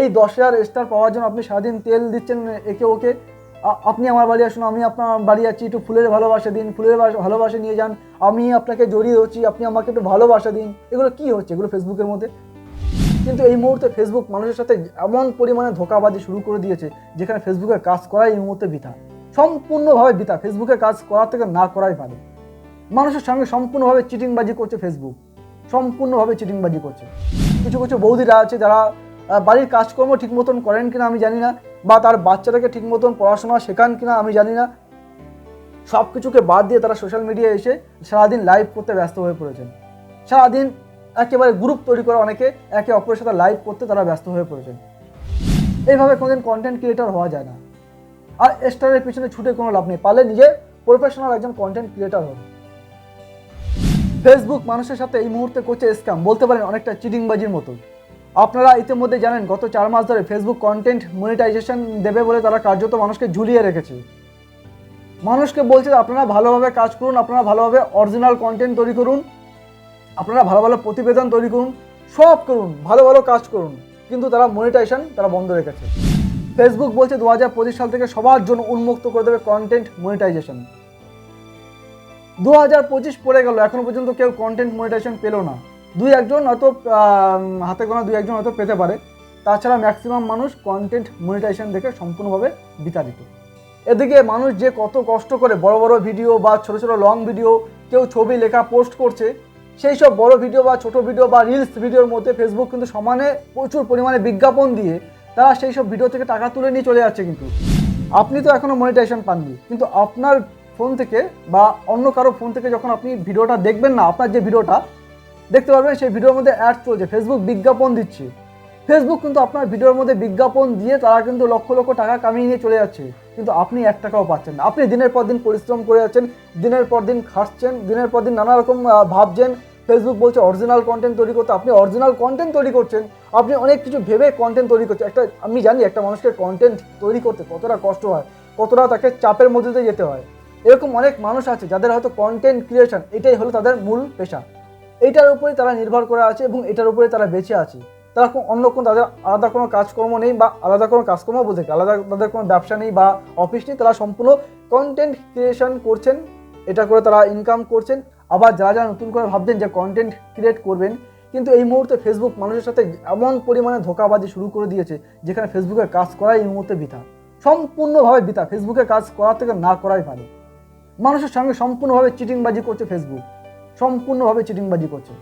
এই দশ হাজার স্টার পাওয়ার জন্য আপনি সারাদিন তেল দিচ্ছেন একে ওকে। আপনি আমার বাড়ি আসুন, আমি আপনার বাড়ি আছি একটু ফুলের ভালোবাসা দিন, ফুলের ভালোবাসা নিয়ে যান। আমি আপনাকে জড়িয়ে হচ্ছি আপনি আমাকে একটু ভালোবাসা দিন। এগুলো কি হচ্ছে? এগুলো ফেসবুকের মধ্যে। কিন্তু এই মুহূর্তে ফেসবুক মানুষের সাথে এমন পরিমাণে ধোকাবাজি শুরু করে দিয়েছে, যেখানে ফেসবুকের কাজ করাই এই মুহূর্তে বৃথা। সম্পূর্ণভাবে বৃথা। ফেসবুকের কাজ করার থেকে না করাই ভালো মানুষের সঙ্গে সম্পূর্ণভাবে চিটিংবাজি করছে ফেসবুক সম্পূর্ণভাবে চিটিংবাজি করছে। কিছু কিছু বৌদিরা আছে যারা বাড়ির কাজকর্ম ঠিক মতন করেন কিনা আমি জানি না, বা তার বাচ্চাটাকে ঠিক মতন পড়াশোনা শেখান কিনা আমি জানি না। সব কিছুকে বাদ দিয়ে তারা সোশ্যাল মিডিয়ায় এসে সারাদিন লাইভ করতে ব্যস্ত হয়ে পড়েছেন। সারাদিন একেবারে গ্রুপ তৈরি করে অনেকে একে অপরের সাথে লাইভ করতে তারা ব্যস্ত হয়ে পড়েছেন। এইভাবে কোনোদিন কন্টেন্ট ক্রিয়েটর হওয়া যায় না। আর স্টারের পিছনে ছুটে কোনো লাভ নেই। পারলে নিজে প্রফেশনাল একজন কন্টেন্ট ক্রিয়েটর হবে ফেসবুক মানুষের সাথে এই মুহূর্তে করছে স্ক্যাম বলতে পারেন অনেকটা চিটিংবাজির মতো। আপনারা ইতিমধ্যে জানেন, গত চার মাস ধরে ফেসবুক কন্টেন্ট মনিটাইজেশন দেবে বলে তারা কার্যত মানুষকে ঝুলিয়ে রেখেছে। মানুষকে বলছে, আপনারা ভালোভাবে কাজ করুন, আপনারা ভালোভাবে অরিজিনাল কন্টেন্ট তৈরি করুন, আপনারা ভালো ভালো প্রতিবেদন তৈরি করুন, সব করুন, ভালো ভালো কাজ করুন। কিন্তু তারা মনিটাইজেশন তারা বন্ধ রেখেছে। ফেসবুক বলছে দু হাজার পঁচিশ সাল থেকে সবার জন্য উন্মুক্ত করে দেবে কন্টেন্ট মনিটাইজেশন দু হাজার পঁচিশ পড়ে গেল, এখনও পর্যন্ত কেউ কন্টেন্ট মনিটাইজেশন পেল না। দুই একজন হয়তো হাতে গোনা দুই একজন হয়তো পেতে পারে। তাছাড়া ম্যাক্সিমাম মানুষ কন্টেন্ট মনিটাইজেশন দেখে সম্পূর্ণভাবে বিতাড়িত। এদিকে মানুষ যে কত কষ্ট করে বড় বড় ভিডিও বা ছোট ছোট লং ভিডিও কেউ ছবি, লেখা পোস্ট করছে, সেই সব বড় ভিডিও বা ছোট ভিডিও বা রিলস ভিডিওর মধ্যে ফেসবুক কিন্তু সমানে প্রচুর পরিমাণে বিজ্ঞাপন দিয়ে তারা সেই সব ভিডিও থেকে টাকা তুলে নিয়ে চলে যাচ্ছে কিন্তু। আপনি তো এখনও মনিটাইজেশন পাননি, কিন্তু আপনার ফোন থেকে বা অন্য কারও ফোন থেকে যখন আপনি ভিডিওটা দেখবেন না, আপনার যে ভিডিওটা দেখতে পারবেন, সেই ভিডিওর মধ্যে অ্যাড চলছে। ফেসবুক বিজ্ঞাপন দিচ্ছে। ফেসবুক কিন্তু আপনার ভিডিওর মধ্যে বিজ্ঞাপন দিয়ে তারা কিন্তু লক্ষ লক্ষ টাকা কামিয়ে নিয়ে চলে যাচ্ছে। কিন্তু আপনি এক টাকাও পাচ্ছেন না। আপনি দিনের পর দিন পরিশ্রম করে যাচ্ছেন, দিনের পর দিন খাটছেন, দিনের পর দিন নানা রকম ভাবছেন। ফেসবুক বলছে অরিজিনাল কন্টেন্ট তৈরি করতে। আপনি অরিজিনাল কন্টেন্ট তৈরি করছেন। আপনি অনেক কিছু ভেবে কন্টেন্ট তৈরি করছেন। একটা, আমি জানি একটা মানুষকে কন্টেন্ট তৈরি করতে কতটা কষ্ট হয়, কতটা তাকে চাপের মধ্যে দিয়ে যেতে হয়। এরকম অনেক মানুষ আছে যাদের হয়তো কন্টেন্ট ক্রিয়েশন এটাই হলো তাদের মূল পেশা। এইটার উপরে তারা নির্ভর করে আছে এবং এটার উপরে তারা বেঁচে আছে। তারা অন্য কোনো তাদের আলাদা কোনো কাজকর্ম নেই বা আলাদা কোনো কাজকর্ম কি, আলাদা তাদের কোনো ব্যবসা নেই বা অফিস নেই তারা সম্পূর্ণ কন্টেন্ট ক্রিয়েশন করছেন এটা করে তারা ইনকাম করছেন। আবার যারা যারা নতুন করে ভাবছেন যে কন্টেন্ট ক্রিয়েট করবেন কিন্তু এই মুহূর্তে ফেসবুক মানুষের সাথে এমন পরিমাণে ধোকাবাজি শুরু করে দিয়েছে যেখানে ফেসবুকে কাজ করাই এই মুহূর্তে বৃথা। সম্পূর্ণভাবে বৃথা। ফেসবুকে কাজ করার থেকে না করাই ভালো। মানুষের সঙ্গে সম্পূর্ণভাবে চিটিংবাজি করছে ফেসবুক সম্পূর্ণভাবে চিটিংবাজি করছে।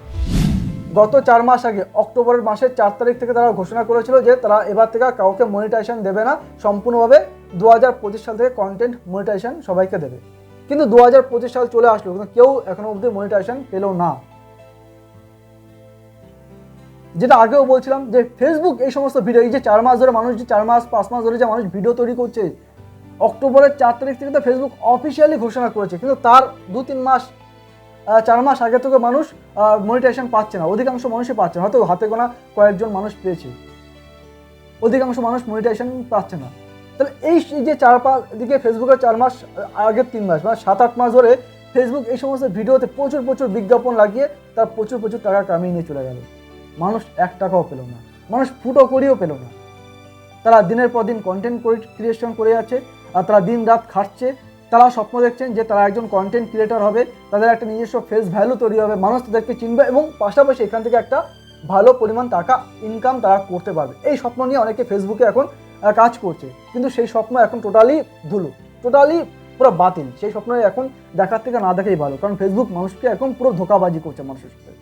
গত চার মাস আগে, অক্টোবরের মাসের চার তারিখ থেকে তারা ঘোষণা করেছিল যে তারা এবার থেকে কাউকে মনিটাইজেশন দেবে না, সম্পূর্ণভাবে দু হাজার পঁচিশ সাল থেকে কন্টেন্ট মনিটাইজেশন সবাইকে দেবে। কিন্তু দু হাজার পঁচিশ সাল চলে আসলো, কিন্তু কেউ এখনও অবধি মনিটাইজেশন পেল না। যেটা আগেও বলছিলাম যে ফেসবুক এই সমস্ত ভিডিও এই যে চার মাস ধরে মানুষ যে চার মাস, পাঁচ মাস ধরে যে মানুষ ভিডিও তৈরি করছে, অক্টোবরের চার তারিখ থেকে তো ফেসবুক অফিসিয়ালি ঘোষণা করেছে। কিন্তু তার দু তিন মাস চার মাস আগে থেকে মানুষ মনিটাইজেশন পাচ্ছে না। অধিকাংশ মানুষই পাচ্ছে না। হয়তো হাতে গোনা কয়েকজন মানুষ পেয়েছে। অধিকাংশ মানুষ মনিটাইজেশন পাচ্ছে না। তাহলে এই যে চার পাঁচ দিকে ফেসবুকের চার মাস আগের তিন মাস মানে সাত আট মাস ধরে ফেসবুক এই সমস্ত ভিডিওতে প্রচুর প্রচুর বিজ্ঞাপন লাগিয়ে তার প্রচুর প্রচুর টাকা কামিয়ে নিয়ে চলে গেল। মানুষ এক টাকাও পেল না। মানুষ ফুটো করিও পেল না। তারা দিনের পর দিন কন্টেন্ট ক্রিয়েশন করে যাচ্ছে, আর তারা দিন রাত খাটছে তারা স্বপ্ন দেখছেন যে তারা একজন কন্টেন্ট ক্রিয়েটার হবে, তাদের একটা নিজস্ব ফেস ভ্যালু তৈরি হবে, মানুষ তাদেরকে চিনবে এবং পাশাপাশি এখান থেকে একটা ভালো পরিমাণ টাকা ইনকাম তারা করতে পারবে। এই স্বপ্ন নিয়ে অনেকে ফেসবুকে এখন কাজ করছে। কিন্তু সেই স্বপ্ন এখন টোটালি ধুলো টোটালি পুরো বাতিল। সেই স্বপ্ন এখন দেখার থেকে না দেখাই ভালো। কারণ ফেসবুক মানুষকে এখন পুরো ধোকাবাজি করছে মানুষের সাথে।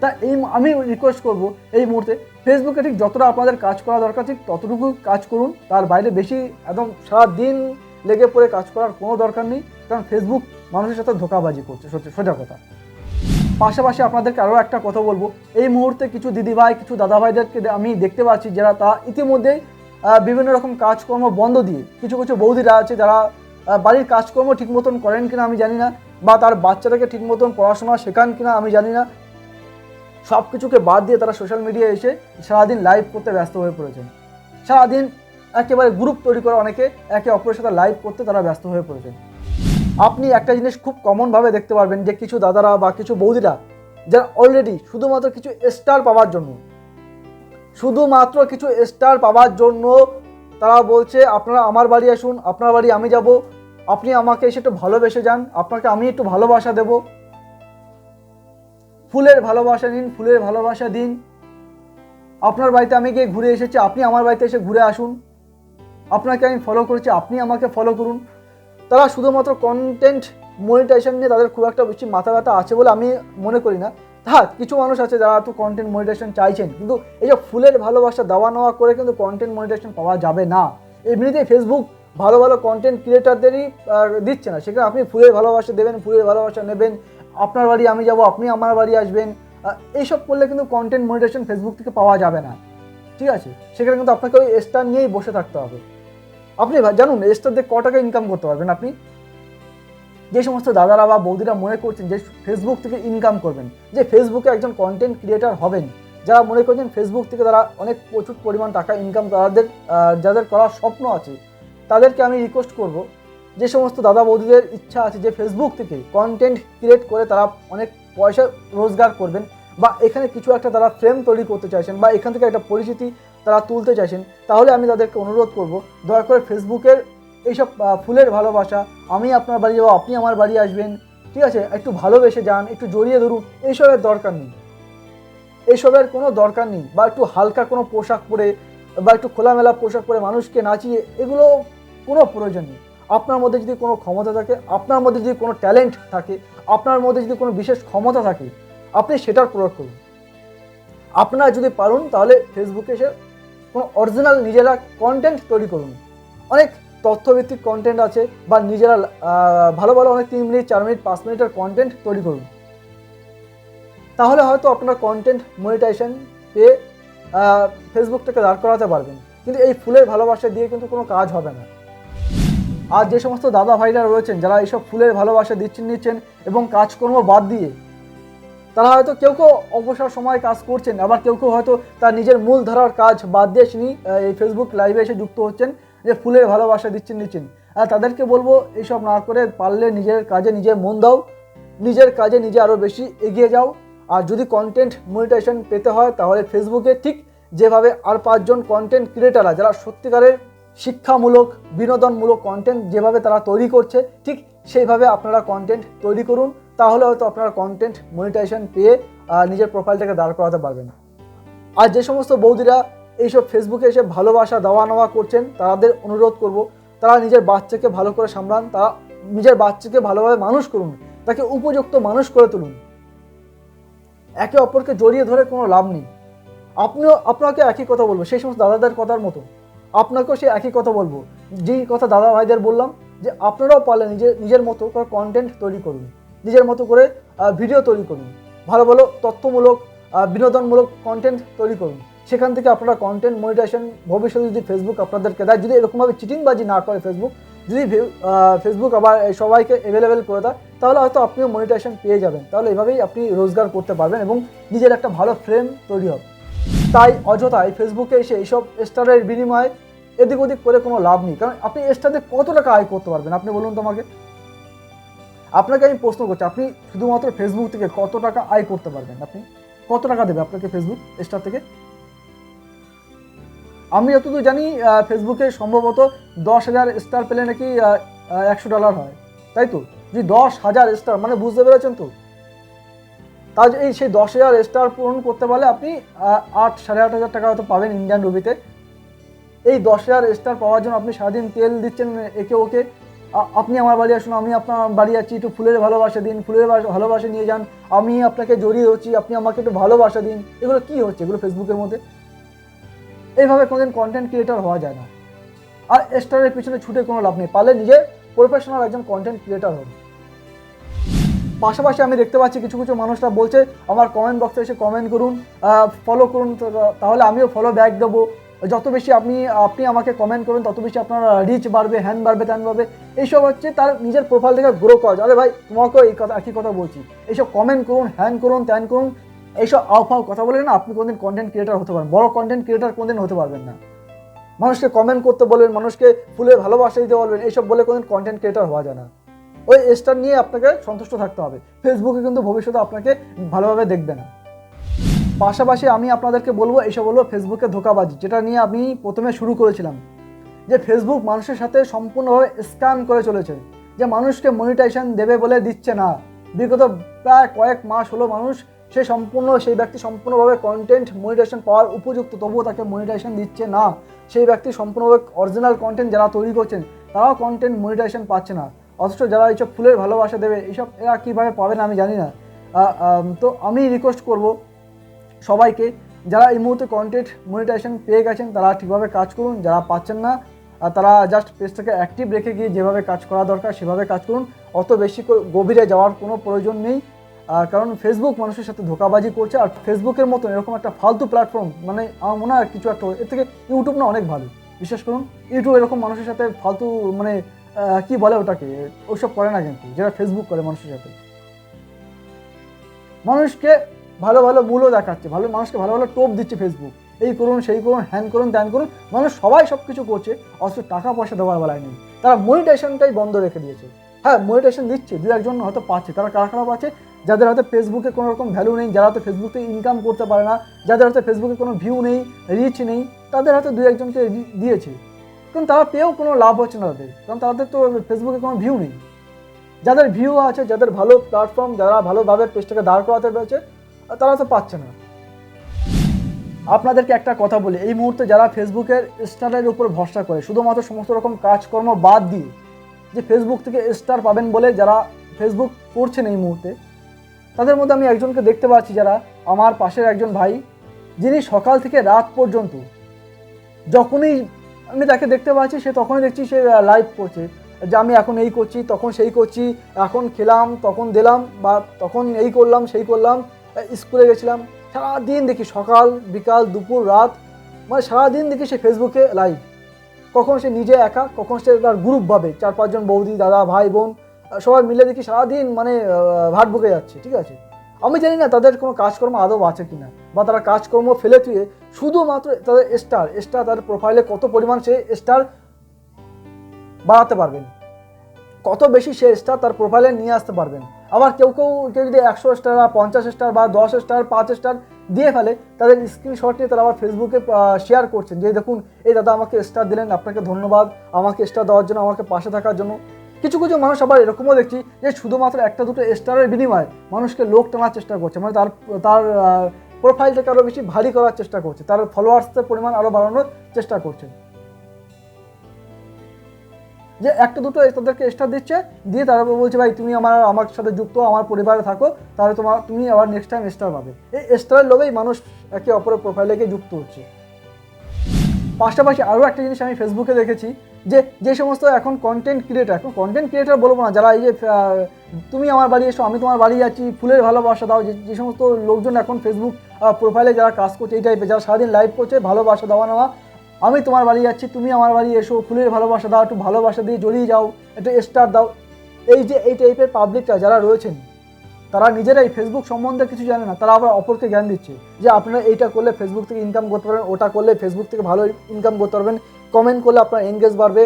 তা এই আমি রিকোয়েস্ট করব এই মুহূর্তে ফেসবুকে ঠিক যতটা আপনাদের কাজ করা দরকার, ঠিক ততটুকু কাজ করুন। তার বাইরে বেশি একদম সারা দিন লেগে পড়ে কাজ করার কোনো দরকার নেই, কারণ ফেসবুক মানুষের সাথে ধোকাবাজি করছে, সত্যি, সোজা কথা। পাশাপাশি আপনাদেরকে আরও একটা কথা বলব, এই মুহূর্তে কিছু দিদিভাই, কিছু দাদাভাইদেরকে আমি দেখতে পাচ্ছি যারা তা ইতিমধ্যেই বিভিন্ন রকম কাজকর্ম বন্ধ দিয়ে, কিছু কিছু বৌদিরা আছে যারা বাড়ির কাজকর্ম ঠিক মতন করেন কিনা আমি জানি না, বা তার বাচ্চাটাকে ঠিক মতন পড়াশোনা শেখান কিনা আমি জানি না। সব কিছুকে বাদ দিয়ে তারা সোশ্যাল মিডিয়ায় এসে সারাদিন লাইভ করতে ব্যস্ত হয়ে পড়েছেন। সারাদিন একেবারে গ্রুপ তৈরি করে অনেকে একে অপরের সাথে লাইভ করতে তারা ব্যস্ত হয়ে পড়েছেন আপনি একটা জিনিস খুব কমনভাবে দেখতে পারবেন যে কিছু দাদারা বা কিছু বৌদিরা, যারা অলরেডি শুধুমাত্র কিছু স্টার পাওয়ার জন্য, শুধুমাত্র কিছু স্টার পাওয়ার জন্য তারা বলছে, আপনারা আমার বাড়ি আসুন, আপনার বাড়ি আমি যাব, আপনি আমাকে এসে একটু ভালোবেসে যান, আপনাকে আমি একটু ভালোবাসা দেব। ফুলের ভালোবাসা নিন, ফুলের ভালোবাসা দিন। আপনার বাড়িতে আমি গিয়ে ঘুরে এসেছি, আপনি আমার বাড়িতে এসে ঘুরে আসুন। আপনাকে আমি ফলো করছি, আপনি আমাকে ফলো করুন। তারা শুধুমাত্র কন্টেন্ট মনিটাইজেশন নিয়ে তাদের খুব একটা বেশি মাথা ব্যথা আছে বলে আমি মনে করি না। হ্যাঁ কিছু মানুষ আছে যারা তো কন্টেন্ট মনিটাইজেশন চাইছেন, কিন্তু এই যে ফুলের ভালোবাসা দেওয়া নেওয়া করে কিন্তু কন্টেন্ট মনিটাইজেশন পাওয়া যাবে না। এমনিতেই ফেসবুক ভালো ভালো কন্টেন্ট ক্রিয়েটারদেরই দিচ্ছে না। সেখানে আপনি ফুলের ভালোবাসা দেবেন, ফুলের ভালোবাসা নেবেন, আপনার বাড়ি আমি যাব, আপনি আমার বাড়ি আসবেন এইসব করলে কিন্তু কন্টেন্ট মনিটাইজেশন ফেসবুক থেকে পাওয়া যাবে না। ঠিক আছে? সেখানে কিন্তু আপনাকে ওই স্টার নিয়েই বসে থাকতে হবে। আপনি জানুন স্টার দিয়ে ক টাকা ইনকাম করতে পারবেন আপনি। যে সমস্ত দাদারা বা বৌদিরা মনে করছেন যে ফেসবুক থেকে ইনকাম করবেন, যে ফেসবুকে একজন কন্টেন্ট ক্রিয়েটার হবেন, যারা মনে করছেন ফেসবুক থেকে তারা অনেক প্রচুর পরিমাণ টাকা ইনকাম তাদের যাদের করার স্বপ্ন আছে, তাদেরকে আমি রিকোয়েস্ট করব, যে সমস্ত দাদা বৌদিদের ইচ্ছা আছে যে ফেসবুক থেকে কন্টেন্ট ক্রিয়েট করে তারা অনেক পয়সা রোজগার করবেন, বা এখানে কিছু একটা তারা ফ্রেম তৈরি করতে চাইছেন, বা এখান থেকে একটা পরিচিতি তারা তুলতে চাইছেন, তাহলে আমি তাদেরকে অনুরোধ করব, দয়া করে ফেসবুকের এইসব ফুলের ভালোবাসা, আমি আপনার বাড়ি যাব, আপনি আমার বাড়ি আসবেন, ঠিক আছে? একটু ভালোবেসে যান, একটু জড়িয়ে ধরুন, এইসবের দরকার নেই। এইসবের কোনো দরকার নেই, বা একটু হালকা কোনো পোশাক পরে, বা একটু খোলামেলা পোশাক পরে মানুষকে নাচিয়ে, এগুলো কোনো প্রয়োজন নেই। আপনার মধ্যে যদি কোনো ক্ষমতা থাকে, আপনার মধ্যে যদি কোনো ট্যালেন্ট থাকে, আপনার মধ্যে যদি কোনো বিশেষ ক্ষমতা থাকে, আপনি সেটার প্রয়োগ করুন। আপনারা যদি পারুন, তাহলে ফেসবুকে এসে কোনো অরিজিনাল নিজেরা কন্টেন্ট তৈরি করুন। অনেক তথ্যভিত্তিক কন্টেন্ট আছে বা নিজেরা ভালো ভালো অনেক তিন মিনিট চার মিনিট পাঁচ মিনিটের কন্টেন্ট তৈরি করুন। তাহলে হয়তো আপনারা কন্টেন্ট মনিটাইজেশন পেয়ে আহ, ফেসবুক থেকে দাঁড় করাতে পারবেন। কিন্তু এই ফুলের ভালোবাসা দিয়ে কিন্তু কোনো কাজ হবে না। আর যে সমস্ত দাদা ভাইরা রয়েছেন যারা এইসব ফুলের ভালোবাসা দিচ্ছেন নিচ্ছেন এবং কাজকর্ম বাদ দিয়ে তারা হয়তো কেউ কেউ অবসর সময় কাজ করছেন, আবার কেউ কেউ হয়তো তার নিজের মূল ধারার কাজ বাদ দিয়ে তিনি এই ফেসবুক লাইভে এসে যুক্ত হচ্ছেন, যে ফুলের ভালোবাসা দিচ্ছেন নিচ্ছেন আর তাদেরকে বলব, এইসব না করে পারলে নিজের কাজে নিজে মন দাও, নিজের কাজে নিজে আরও বেশি এগিয়ে যাও। আর যদি কন্টেন্ট মনিটাইজেশন পেতে হয়, তাহলে ফেসবুকে ঠিক যেভাবে আর পাঁচজন কন্টেন্ট ক্রিয়েটাররা যারা সত্যিকারের শিক্ষামূলক, বিনোদনমূলক কন্টেন্ট যেভাবে তারা তৈরি করছে, ঠিক সেইভাবে আপনারা কন্টেন্ট তৈরি করুন। তাহলে হয়তো আপনারা কন্টেন্ট মনিটাইজেশন পেয়ে নিজের প্রোফাইলটাকে দাঁড় করাতে পারবেন। আর যে সমস্ত বৌদিরা এইসব ফেসবুকে এসে ভালোবাসা দেওয়া নেওয়া করছেন, তাদের অনুরোধ করব, তারা নিজের বাচ্চাকে ভালো করে সামলান, তারা নিজের বাচ্চাকে ভালোভাবে মানুষ করুন, তাকে উপযুক্ত মানুষ করে তুলুন। একে অপরকে জড়িয়ে ধরে কোনো লাভ নেই। আপনিও, আপনাকে একই কথা বলব, সেই সমস্ত দাদাদের কথার মতো। আপনাকেও সে একই কথা বলব। যেই কথা দাদা ভাইদের বললাম, যে আপনারাও পারলে নিজের নিজের মতো কন্টেন্ট তৈরি করুন। নিজের মতো করে ভিডিও তৈরি করুন। ভালো ভালো তথ্যমূলক বিনোদনমূলক কন্টেন্ট তৈরি করুন। সেখান থেকে আপনারা কন্টেন্ট মনিটাইজেশন ভবিষ্যতে যদি ফেসবুক আপনাদেরকে দেয়, যদি এরকমভাবে চিটিংবাজি না করে ফেসবুক যদি ফেসবুক আবার সবাইকে অ্যাভেলেবেল করে দেয়, তাহলে হয়তো আপনিও মনিটাইজেশন পেয়ে যাবেন। তাহলে এভাবেই আপনি রোজগার করতে পারবেন এবং নিজের একটা ভালো ফ্রেম তৈরি হবে। তাই অযথাই ফেসবুকে এসে এইসব স্টারের বিনিময়ে এদিক ওদিক করে কোনো লাভ নেই। কারণ আপনি স্টারে কত টাকা আয় করতে পারবেন? আপনি বলুন তো আমাকে। আপনাকে আমি প্রশ্ন করছি, আপনি শুধুমাত্র ফেসবুক থেকে কত টাকা আয় করতে পারবেন? আপনি কত টাকা দেবে আপনাকে ফেসবুক স্টার থেকে? আমি যতদূর জানি ফেসবুকে সম্ভবত দশ হাজার স্টার পেলে নাকি একশো ডলার হয়। তাই তো? যদি দশ হাজার স্টার মানে বুঝতে পেরেছেন তো? তা এই সেই দশ হাজার স্টার পূরণ করতে পারলে আপনি আট, সাড়ে আট হাজার টাকা হয়তো পাবেন ইন্ডিয়ান রুপিতে এই দশ হাজার স্টার পাওয়ার জন্য আপনি সারাদিন তেল দিচ্ছেন একে ওকে আপনি আমার বাড়ি আসুন, আমি আপনার বাড়ি আছি, একটু ফুলের ভালোবাসা দিন, ফুলের ভালোবাসা নিয়ে যান। আমি আপনাকে জড়িয়ে হচ্ছি আপনি আমাকে একটু ভালোবাসা দিন। এগুলো কি হচ্ছে? এগুলো ফেসবুকের মধ্যে? এইভাবে কোনোদিন কন্টেন্ট ক্রিয়েটার হওয়া যায় না। আর স্টারের পিছনে ছুটে কোনো লাভ নেই। পারলে নিজে প্রফেশনাল একজন কন্টেন্ট ক্রিয়েটার হবে পাশাপাশি আমি দেখতে পাচ্ছি কিছু কিছু মানুষরা বলছে, আমার কমেন্ট বক্সে এসে কমেন্ট করুন ফলো করুন তাহলে আমিও ফলো ব্যাক দেবো। যত বেশি আপনি আপনি আমাকে কমেন্ট করুন তত বেশি আপনার রিচ বাড়বে হ্যান বাড়বে ত্যান বাড়বে। এইসব হচ্ছে তার নিজের প্রোফাইল থেকে গ্রো করা। আরে ভাই, তোমাকেও এই কথা একই কথা বলছি। এইসব কমেন্ট করুন হ্যান করুন ত্যান করুন। এইসব আউফাউ কথা বলে না, আপনি কোনদিন কন্টেন্ট ক্রিয়েটার হতে পারেন বড় কন্টেন্ট ক্রিয়েটার কোনদিন হতে পারবেন না। মানুষকে কমেন্ট করতে বলবেন, মানুষকে ফুলের ভালোবাসা দিতে বলবেন, এইসব বলে কোনদিন কন্টেন্ট ক্রিয়েটার হওয়া যায় না। ওই স্টার নিয়ে আপনাকে সন্তুষ্ট থাকতে হবে। ফেসবুকে কিন্তু ভবিষ্যতে আপনাকে ভালোভাবে দেখবে না। পাশাপাশি আমি আপনাদেরকে বলব, এসব হলো ফেসবুকে ধোকাবাজি, যেটা নিয়ে আমি প্রথমে শুরু করেছিলাম। যে ফেসবুক মানুষের সাথে সম্পূর্ণভাবে স্ক্যাম করে চলেছে, যে মানুষকে মনিটাইজেশন দেবে বলে দিচ্ছে না। বিগত প্রায় কয়েক মাস হলো মানুষ সে সম্পূর্ণ, সেই ব্যক্তি সম্পূর্ণভাবে কন্টেন্ট মনিটাইজেশন পাওয়ার উপযুক্ত, তবুও তাকে মনিটাইজেশন দিচ্ছে না। সেই ব্যক্তি সম্পূর্ণভাবে অরিজিনাল কন্টেন্ট যারা তৈরি করছেন, তারাও কন্টেন্ট মনিটাইজেশন পাচ্ছে না। অথচ যারা এইসব ফুলের ভালোবাসা দেবে, এইসব এরা কীভাবে পাবেন আমি জানি না। তো আমি রিকোয়েস্ট করব সবাইকে, যারা এই মুহূর্তে কন্টেন্ট মনিটাইজেশন পেয়ে গেছেন, তারা ঠিকভাবে কাজ করুন, যারা পাচ্ছেন না, আর তারা জাস্ট পেজটাকে অ্যাক্টিভ রেখে গিয়ে যেভাবে কাজ করা দরকার, সেভাবে কাজ করুন। অত বেশি গভীরে যাওয়ার কোনো প্রয়োজন নেই। কারণ ফেসবুক মানুষের সাথে ধোকাবাজি করছে, আর ফেসবুকের মতন এরকম একটা ফালতু প্ল্যাটফর্ম মানে আমার মনে হয় কিছু একটা, এর থেকে ইউটিউব না অনেক ভালো। বিশ্বাস করুন ইউটিউব এরকম মানুষের সাথে ফালতু মানে কি বলে ওটাকে? ওইসব করে না কিন্তু, যেটা ফেসবুক করে মানুষের সাথে। মানুষকে ভালো ভালো মূল্য দেখাচ্ছে, ভালো মানুষকে ভালো ভালো টোপ দিচ্ছে ফেসবুক এই করুন, সেই করুন, হ্যান করুন, ত্যান করুন, মানুষ সবাই সব কিছু করছে, অথচ টাকা পয়সা দেওয়ার বেলায় নেই। তারা মনিটাইজেশনটাই বন্ধ রেখে দিয়েছে। হ্যাঁ মনিটাইজেশন দিচ্ছে, দু একজন হয়তো পাচ্ছে, তারা কারা কারা পাচ্ছে? যাদের হয়তো ফেসবুকে কোনো রকম ভ্যালু নেই, যারা হয়তো ফেসবুকে ইনকাম করতে পারে না, যাদের হয়তো ফেসবুকে কোনো ভিউ নেই রিচ নেই, তাদের হয়তো দু একজনকে দিয়েছে। কারণ তারা পেয়েও কোনো লাভ হচ্ছে না তাদের, কারণ তাদের তো ফেসবুকে কোনো ভিউ নেই। যাদের ভিউ আছে, যাদের ভালো প্ল্যাটফর্ম যারা ভালোভাবে পেজটাকে দাঁড় করাতে পেরেছে তারা তো পাচ্ছে না। আপনাদেরকে একটা কথা বলি, এই মুহূর্তে যারা ফেসবুকের স্টারের উপর ভরসা করে, শুধুমাত্র সমস্ত রকম কাজকর্ম বাদ দিয়ে যে ফেসবুক থেকে স্টার পাবেন বলে যারা ফেসবুক করছেন এই মুহূর্তে, তাদের মধ্যে আমি একজনকে দেখতে পাচ্ছি যারা আমার পাশের একজন ভাই, যিনি সকাল থেকে রাত পর্যন্ত যখনই আমি তাকে দেখতে পাচ্ছি, সে তখনই দেখছি সে লাইভ করছে, যে আমি এখন এই করছি, তখন সেই করছি, এখন খেলাম, তখন দিলাম, বা তখন এই করলাম, সেই করলাম স্কুলে গেছিলাম। সারাদিন দেখি সকাল, বিকাল, দুপুর, রাত। মানে সারাদিন দেখি সে ফেসবুকে লাইভ কখন সে নিজে একা, কখন সে তার গ্রুপ ভাবে। চার পাঁচজন বৌদি, দাদা, ভাই, বোন সবাই মিলে দেখি সারাদিন মানে ভাট বুকে যাচ্ছে, ঠিক আছে? আমি জানি না তাদের কোনো কাজকর্ম আদৌ আছে কি না বা তারা কাজকর্ম ফেলে তুয়ে শুধুমাত্র তাদের স্টার স্টার তাদের প্রোফাইলে কত পরিমাণ সে স্টার বাড়াতে পারবেন? কত বেশি সে স্টার তার প্রোফাইলে নিয়ে আসতে পারবেন? আবার কেউ কেউ কেউ যদি একশো স্টার বা পঞ্চাশ স্টার বা দশ স্টার পাঁচ স্টার দিয়ে ফেলে, তাদের স্ক্রিনশট নিয়ে তারা আবার ফেসবুকে শেয়ার করছেন যে দেখুন, এই দাদা আমাকে স্টার দিলেন, আপনাকে ধন্যবাদ, আমাকে স্টার দেওয়ার জন্য, আমাকে পাশে থাকার জন্য। কিছু কিছু মানুষ আবার এরকমও দেখছি যে, শুধুমাত্র একটা দুটো স্টারের বিনিময়ে মানুষকে লোক টানার চেষ্টা করছে। মানে তার তার প্রোফাইলটাকে আরও বেশি ভারী করার চেষ্টা করছে। তার ফলোয়ার্সের পরিমাণ আরও বাড়ানোর চেষ্টা করছে যে একটা দুটো তাদেরকে স্টার দিচ্ছে, দিয়ে তারা বলছে, ভাই, তুমি আমার আমার সাথে যুক্ত, আমার পরিবারে থাকো, তাহলে তোমার, তুমি আবার নেক্সট টাইম স্টার পাবে। এই স্টারের লোভেই মানুষ একে অপরের প্রোফাইলে গিয়ে যুক্ত হচ্ছে। পাশাপাশি আরও একটা জিনিস আমি ফেসবুকে দেখেছি, যে যে সমস্ত এখন কন্টেন্ট ক্রিয়েটার এখন কন্টেন্ট ক্রিয়েটার বলব না, যারা এই যে তুমি আমার বাড়ি এসো, আমি তোমার বাড়ি যাচ্ছি, ফুলের ভালোবাসা দাও। যে যে সমস্ত লোকজন এখন ফেসবুক প্রোফাইলে যারা কাজ করছে, এই টাইপের যারা সারাদিন লাইভ করছে, ভালোবাসা দেওয়া নেওয়া আমি তোমার বাড়ি যাচ্ছি, তুমি আমার বাড়ি এসো, ফুলের ভালোবাসা দাও, একটু ভালোবাসা দিয়ে জড়িয়ে যাও, একটু স্টার দাও। এই যে, এই টাইপের পাবলিকটা যারা রয়েছেন, তারা নিজেরাই ফেসবুক সম্বন্ধে কিছু জানে না, তারা আবার অপরকে জ্ঞান দিচ্ছে যে আপনারা এইটা করলে ফেসবুক থেকে ইনকাম করতে পারবেন, ওটা করলে ফেসবুক থেকে ভালো ইনকাম করতে পারবেন। কমেন্ট করলে আপনার এনগেজ বাড়বে,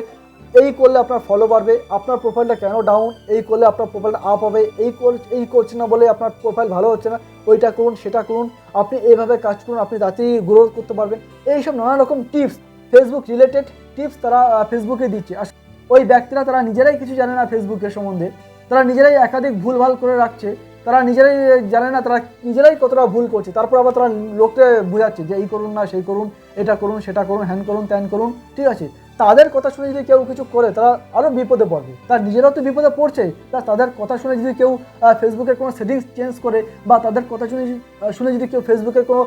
এই করলে আপনার ফলো বাড়বে, আপনার প্রোফাইলটা কেন ডাউন এই করলে আপনার প্রোফাইলটা আপ হবে, এই এই করছে না বলে আপনার প্রোফাইল ভালো হচ্ছে না, ওইটা করুন, সেটা করুন, আপনি এইভাবে কাজ করুন, আপনি তাড়াতাড়ি গ্রোথ করতে পারবেন। এইসব নানা রকম টিপস ফেসবুক রিলেটেড টিপস তারা ফেসবুকে দিচ্ছে। আর ওই ব্যক্তিরা তারা নিজেরাই কিছু জানে না ফেসবুকের সম্বন্ধে। তারা নিজেরাই একাধিক ভুলভাল করে রাখছে। তারা নিজেরাই জানে না, তারা নিজেরাই কতটা ভুল করছে। তারপর আবার তারা লোককে বোঝাচ্ছে যে এই করুন না, সেই করুন, এটা করুন, সেটা করুন, হ্যান করুন, ত্যান করুন, ঠিক আছে? তাদের কথা শুনে যদি কেউ কিছু করে, তারা আরও বিপদে পড়বে। তার নিজেরাও তো বিপদে পড়ছে। তা তাদের কথা শুনে যদি কেউ ফেসবুকের কোনো সেটিংস চেঞ্জ করে, বা তাদের কথা শুনে শুনে যদি কেউ ফেসবুকের কোনো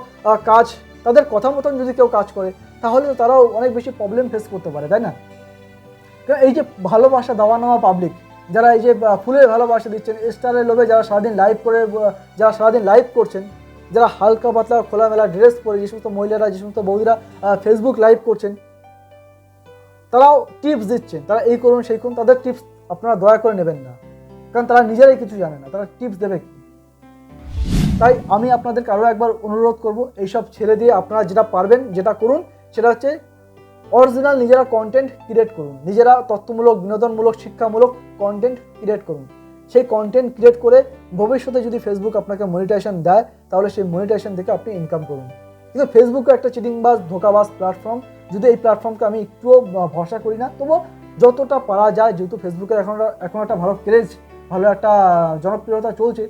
কাজ তাদের কথা মতন যদি কেউ কাজ করে, তাহলে তারাও অনেক বেশি প্রবলেম ফেস করতে পারে, তাই না? কারণ এই যে ভালোবাসা দেওয়া নেওয়া পাবলিক যারা এই যে ফুলের ভালোবাসা দিচ্ছেন স্টারের লোভে যারা সারাদিন লাইভ করে যারা সারাদিন লাইভ করছেন, যারা হালকা পাতলা খোলামেলা ড্রেস পরে যে সমস্ত মহিলারা, যে সমস্ত বৌদিরা ফেসবুক লাইভ করছেন, তারাও টিপস দিচ্ছেন, তারা এই করুন, সেই করুন, তাদের টিপস আপনারা দয়া করে নেবেন না। কারণ তারা নিজেরাই কিছু জানে না, তারা টিপস দেবে কি? তাই আমি আপনাদেরকে আরও একবার অনুরোধ করব, এইসব ছেড়ে দিয়ে আপনারা যেটা পারবেন, যেটা করুন, সেটা হচ্ছে অরিজিনাল নিজেরা কন্টেন্ট ক্রিয়েট করুন। নিজেরা তথ্যমূলক, বিনোদনমূলক, শিক্ষামূলক কন্টেন্ট ক্রিয়েট করুন। সেই কন্টেন্ট ক্রিয়েট করে ভবিষ্যতে যদি ফেসবুক আপনাকে মনিটাইজেশন দেয়, তাহলে সেই মনিটাইজেশন থেকে আপনি ইনকাম করুন। কিন্তু ফেসবুকে একটা চিটিংবাজ, ধোকাবাজ প্ল্যাটফর্ম যদি এই প্ল্যাটফর্মকে আমি একটুও ভরসা করি না, তবুও যতটা পারা যায়, যেহেতু ফেসবুকের এখন এখন একটা ভালো ক্রেজ ভালো একটা জনপ্রিয়তা চলছে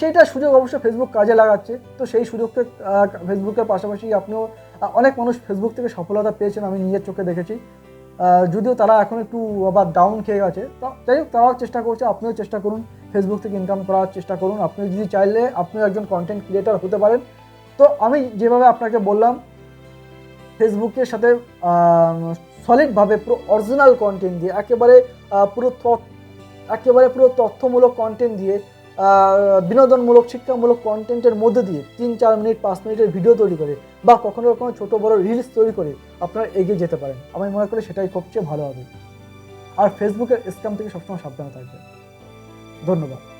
সেইটা সুযোগ অবশ্যই ফেসবুক কাজে লাগাচ্ছে। তো সেই সুযোগকে ফেসবুকের পাশাপাশি আপনিও অনেক মানুষ ফেসবুক থেকে সফলতা পেয়েছেন আমি নিজের চোখে দেখেছি। যদিও তারা এখন একটু আবার ডাউন খেয়ে গেছে। তো যাই হোক, তারাও চেষ্টা করছে, আপনিও চেষ্টা করুন। ফেসবুক থেকে ইনকাম করার চেষ্টা করুন। আপনি যদি চাইলে আপনিও একজন কন্টেন্ট ক্রিয়েটার হতে পারেন। তো আমি যেভাবে আপনাকে বললাম ফেসবুকের সাথে সলিডভাবে পুরো অরিজিনাল কন্টেন্ট দিয়ে, একেবারে পুরো একেবারে পুরো তথ্যমূলক কন্টেন্ট দিয়ে বিনোদনমূলক, শিক্ষামূলক কন্টেন্টের মধ্যে দিয়ে তিন, চার মিনিট, পাঁচ মিনিটের ভিডিও তৈরি করে বা কখনো কখনো ছোটো, বড় রিলস তৈরি করে আপনারা এগিয়ে যেতে পারেন। আমি মনে করি সেটাই সবচেয়ে ভালো হবে। আর ফেসবুকের স্ক্যাম থেকে সবসময় সাবধানে থাকবে ধন্যবাদ।